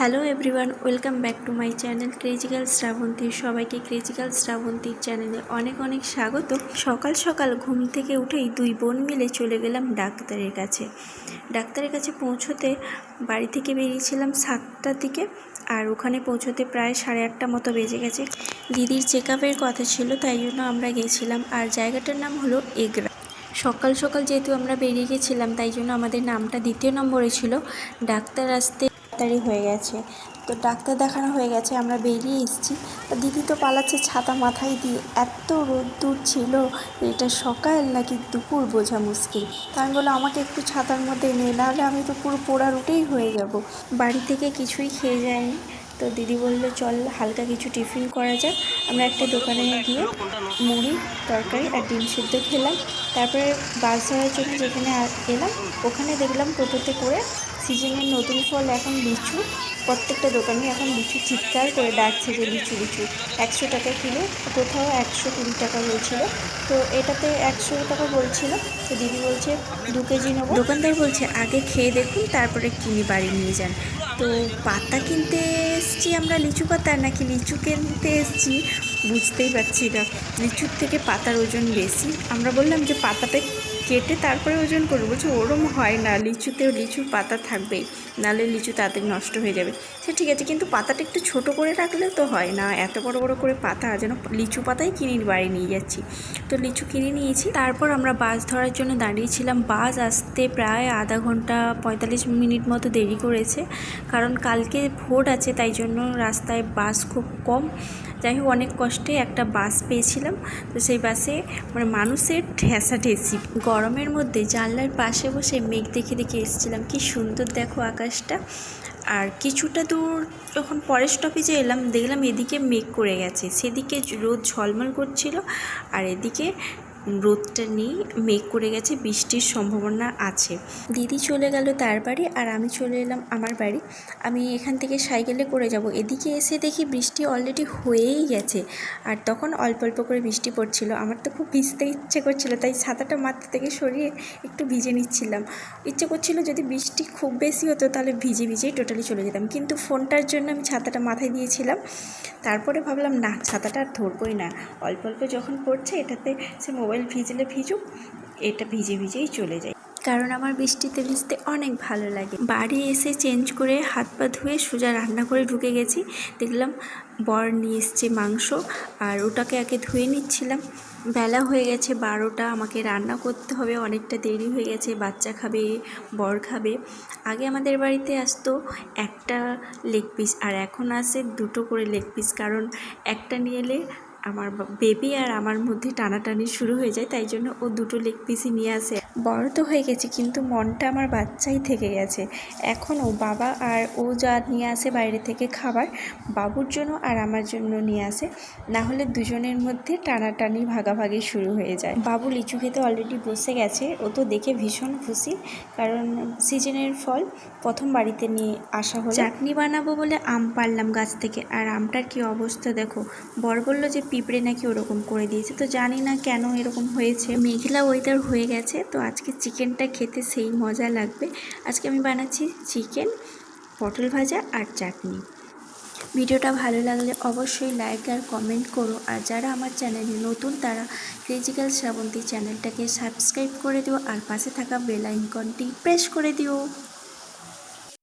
Hello everyone, welcome back to my channel crazical Shrabanti. সবাইকে ক্রেজিক্যাল শ্রাবন্তীর চ্যানেলে অনেক অনেক স্বাগত। সকাল সকাল ঘুম থেকে উঠেই দুই বোন মিলে চলে গেলাম ডাক্তারের কাছে। ডাক্তারের কাছে পৌঁছতে বাড়ি থেকে বেরিয়েছিলাম সাতটার দিকে আর ওখানে পৌঁছতে প্রায় সাড়ে আটটা মতো বেজে গেছে। দিদির চেক কথা ছিল, তাই জন্য আমরা গেছিলাম আর জায়গাটার নাম হলো এগরা। সকাল সকাল যেহেতু আমরা বেরিয়ে গেছিলাম, তাই জন্য আমাদের নামটা দ্বিতীয় নম্বরে ছিল। ডাক্তার আসতে তাড়াতাড়ি হয়ে গেছে। তো ডাক্তার দেখানো হয়ে গেছে, আমরা বেরিয়ে এসেছি। দিদি তো পালাচ্ছে ছাতা মাথায় দিয়ে। এত রোদ্দুর ছিল, এটা সকাল নাকি দুপুর বোঝা মুশকিল। তো আমি বললাম, আমাকে একটু ছাতার মধ্যে নে, নাহলে আমি তো পুরো পোড়া রুটেই হয়ে যাব। বাড়ি থেকে কিছুই খেয়ে যায়নি। তো দিদি বলল, চল, হালকা কিছু টিফিন করা যাক। আমরা একটা দোকানে গিয়ে মুড়ি, তরকারি আর ডিম সিদ্ধ খেলাম। তারপরে বাস ধরার জন্য যেখানে এলাম, ওখানে দেখলাম টোটোতে করে সিজনের নতুন ফল এখন লিচু, প্রত্যেকটা দোকানে এখন লিচু চিৎকার করে ডাকছে যে লিচু লিচু। একশো টাকা কিলো, কোথাও একশো কুড়ি টাকা বলছিল। তো এটাতে একশো টাকা বলছিল। তো দিদি বলছে, দু কেজি নেব। দোকানদার বলছে, আগে খেয়ে দেখুন, তারপরে কিনে বাড়ি নিয়ে যান। তো পাতা কিনতে এসছি আমরা, লিচু পাতা, নাকি লিচু কিনতে এসছি? বুঝতেই পারছি না। লিচুর থেকে পাতার ওজন বেশি। আমরা বললাম যে পাতাটা কেটে তারপরে ওজন করব। বলছে, ওরম হয় না, লিচুতেও লিচুর পাতা থাকবেই নাহলে লিচু তাড়াতাড়ি নষ্ট হয়ে যাবে। সে ঠিক আছে, কিন্তু পাতাটা একটু ছোট করে রাখলে তো হয় না, এত বড় বড় করে পাতা যেন লিচু পাতাই কিনে বাড়ি নিয়ে যাচ্ছি। তো লিচু কিনে নিয়েছি। তারপর আমরা বাস ধরার জন্য দাঁড়িয়েছিলাম। বাস আসতে প্রায় আধা ঘণ্টা পঁয়তাল্লিশ মিনিট মতো দেরি করেছে, কারণ কালকে ভোট আছে, তাই জন্য রাস্তায় বাস খুব কম। যাই হোক, অনেক কষ্টে একটা বাস পেয়েছিলাম। তো সেই বাসে মানে মানুষের ঠেসা ঠেসি গরমের মধ্যে জানলার পাশে বসে মেঘ দেখে দেখে এসেছিলাম। কি সুন্দর দেখো আকাশটা। আর কিছুটা দূর যখন পরের স্টপেজে এলাম, দেখলাম এদিকে মেঘ করে গেছে। সেদিকে রোদ ঝলমল করছিল, আর এদিকে রোদটা নেই, মেঘ করে গেছে, বৃষ্টির সম্ভাবনা আছে। দিদি চলে গেল তার বাড়ি আর আমি চলে এলাম আমার বাড়ি। আমি এখান থেকে সাইকেলে করে যাব। এদিকে এসে দেখি বৃষ্টি অলরেডি হয়েই গেছে আর তখন অল্প অল্প করে বৃষ্টি পড়ছিল। আমার তো খুব ভিজতে ইচ্ছে করছিল, তাই ছাতাটা মাথা থেকে সরিয়ে একটু ভিজে নিচ্ছিলাম। ইচ্ছে করছিল যদি বৃষ্টি খুব বেশি হতো তাহলে ভিজে ভিজেই টোটালি চলে যেতাম। কিন্তু ফোনটার জন্য আমি ছাতাটা মাথায় দিয়েছিলাম। তারপরে ভাবলাম, না, ছাতাটা আর ধরবই না। অল্প অল্প যখন পড়ছে এটাতে সে মোবাইল ভিজলে ভিজুক, এটা ভিজে ভিজেই চলে যায়। কারণ আমার বৃষ্টিতে ভিজতে অনেক ভালো লাগে। বাড়ি এসে চেঞ্জ করে হাত পা ধুয়ে সোজা রান্না করে ঢুকে গেছি। দেখলাম বর নিয়ে এসছে মাংস আর ওটাকে আগে ধুয়ে নিচ্ছিলাম। বেলা হয়ে গেছে বারোটা, আমাকে রান্না করতে হবে, অনেকটা দেরি হয়ে গেছে, বাচ্চা খাবে, বর খাবে। আগে আমাদের বাড়িতে আসতো একটা লেগ পিস আর এখন আসে দুটো করে লেগ পিস কারণ একটা নিয়ে এলে আমার বেবি আর আমার মধ্যে টানাটানি শুরু হয়ে যায়, তাই জন্য ও দুটো লেগ পিসই নিয়ে আসে। বড় তো হয়ে গেছে, কিন্তু মনটা আমার বাচ্চাই থেকে গেছে। এখনও বাবা আর ও যা নিয়ে আসে বাইরে থেকে খাবার, বাবুর জন্য আর আমার জন্য নিয়ে আসে, না হলে দুজনের মধ্যে টানাটানি ভাগাভাগি শুরু হয়ে যায়। বাবু লিচু খেতে অলরেডি বসে গেছে, ও তো দেখে ভীষণ খুশি, কারণ সিজনের ফল প্রথম বাড়িতে নিয়ে আসা হলো। চাটনি বানাবো বলে আম পারলাম গাছ থেকে, আর আমটার কি অবস্থা দেখো, বর বলল যে পিঁপড়ে নাকি ওরকম করে দিয়েছে, তো জানি না কেন এরকম হয়েছে। মেঘলা ওয়েদার হয়ে গেছে, তো আজকে চিকেনটা খেতে সেই মজা লাগবে। আজকে আমি বানাচ্ছি চিকেন, পটল ভাজা আর চাটনি। ভিডিওটা ভালো লাগলে অবশ্যই লাইক আর কমেন্ট করো। আর যারা আমার চ্যানেলে নতুন, তারা ফিজিক্যাল শ্রাবন্তী চ্যানেলটাকে সাবস্ক্রাইব করে দিও আর পাশে থাকা বেল আইকনটি প্রেস করে দিও।